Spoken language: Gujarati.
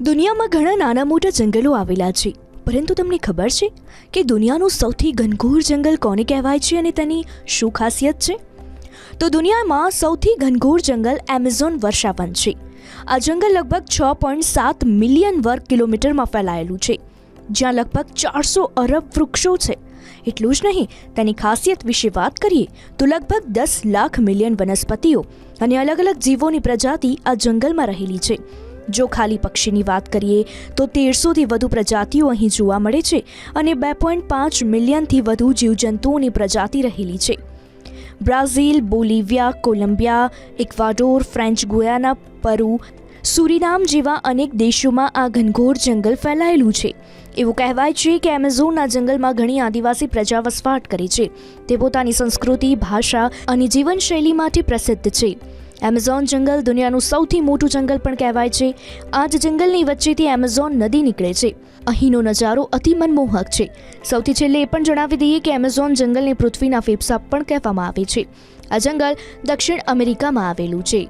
દુનિયામાં ઘણા નાના મોટા જંગલો આવેલા છે. પરંતુ તમને ખબર છે કે દુનિયાનું સૌથી ઘનઘોર જંગલ કોને કહેવાય છે અને તેની શું ખાસિયત છે? તો દુનિયામાં સૌથી ઘનઘોર જંગલ એમેઝોન વર્ષાવન છે. આ જંગલ લગભગ છ પોઈન્ટ સાત મિલિયન વર્ગ કિલોમીટરમાં ફેલાયેલું છે. જ્યાં લગભગ ચારસો અરબ વૃક્ષો છે. એટલું જ નહીં, તેની ખાસિયત વિશે વાત કરીએ તો લગભગ દસ લાખ મિલિયન વનસ્પતિઓ અને અલગ અલગ જીવોની પ્રજાતિ આ જંગલમાં રહેલી છે. જો ખાલી પક્ષીની વાત કરીએ તો તેરસોથી વધુ પ્રજાતિઓ અહીં જોવા મળે છે અને બે પોઈન્ટ પાંચ મિલિયનથી વધુ જીવજંતુઓની પ્રજાતિ રહેલી છે. Brazil, Bolivia, Colombia, Ecuador, French Guiana, Peru, Suriname જેવા અનેક દેશોમાં આ ઘનઘોર જંગલ ફેલાયેલું છે. એવું કહેવાય છે કે એમેઝોનના જંગલમાં ઘણી આદિવાસી પ્રજા વસવાટ કરે છે. તે પોતાની સંસ્કૃતિ, ભાષા અને જીવનશૈલી માટે પ્રસિદ્ધ છે. એમેઝોન જંગલ દુનિયાનું સૌથી મોટું જંગલ પણ કહેવાય છે. આ જ જંગલની વચ્ચેથી એમેઝોન નદી નીકળે છે. અહીંનો નજારો અતિ મનમોહક છે. સૌથી છેલ્લે એ પણ જણાવી દઈએ કે એમેઝોન જંગલને પૃથ્વીના ફેફસા પણ કહેવામાં આવે છે. આ જંગલ દક્ષિણ અમેરિકામાં આવેલું છે.